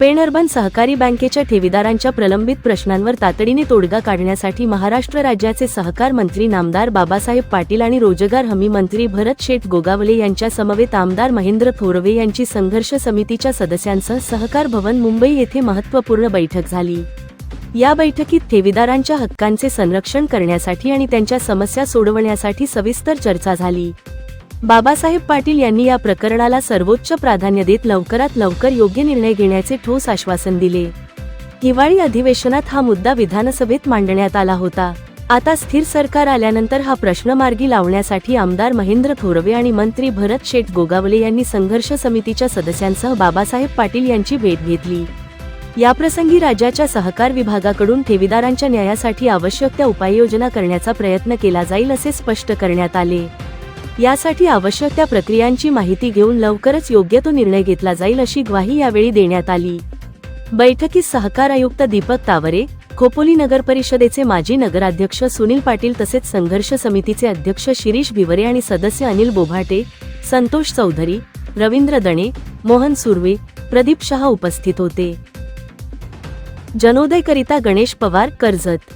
Pen urban सहकारी बँकेच्या ठेवीदारांच्या प्रलंबित प्रश्नांवर तातडीने तोडगा काढण्यासाठी महाराष्ट्र राज्याचे सहकार मंत्री नामदार बाबासाहेब पाटील आणि रोजगार हमी मंत्री भरत शेठ गोगावले यांच्या समवेत आमदार महेंद्र थोरवे यांची संघर्ष समितीच्या सदस्यांसह सहकार भवन मुंबई येथे महत्त्वपूर्ण बैठक झाली. या बैठकीत ठेवीदारांच्या हक्कांचे संरक्षण करण्यासाठी आणि त्यांच्या समस्या सोडवण्यासाठी सविस्तर चर्चा झाली. बाबासाहेब पाटील यांनी या प्रकरणाला सर्वोच्च प्राधान्य देत लवकरात लवकर योग्य निर्णय घेण्याचे ठोस आश्वासन दिले. हिवाळी अधिवेशनात हा मुद्दा विधानसभेत मांडण्यात आला होता. आता स्थिर सरकार आल्यानंतर हा प्रश्न मार्गी लावण्यासाठी आमदार महेंद्र थोरवे आणि मंत्री भरत शेठ गोगावले यांनी संघर्ष समितीच्या सदस्यांसह बाबासाहेब पाटील यांची भेट घेतली. याप्रसंगी राज्याच्या सहकार विभागाकडून ठेवीदारांच्या न्यायासाठी आवश्यक त्या उपाययोजना करण्याचा प्रयत्न केला जाईल असे स्पष्ट करण्यात आले. यासाठी आवश्यक त्या प्रक्रियांची माहिती घेऊन लवकरच योग्य तो निर्णय घेतला जाईल अशी ग्वाही यावेळी देण्यात आली. बैठकीत सहकार आयुक्त दीपक तावरे खोपोली नगर परिषदेचे माजी नगराध्यक्ष सुनील पाटील तसेच संघर्ष समितीचे अध्यक्ष शिरीष भिवरे आणि सदस्य अनिल बोभाटे संतोष चौधरी रवींद्र दणे मोहन सुर्वे प्रदीप शहा उपस्थित होते. जनोदयकरिता गणेश पवार कर्जत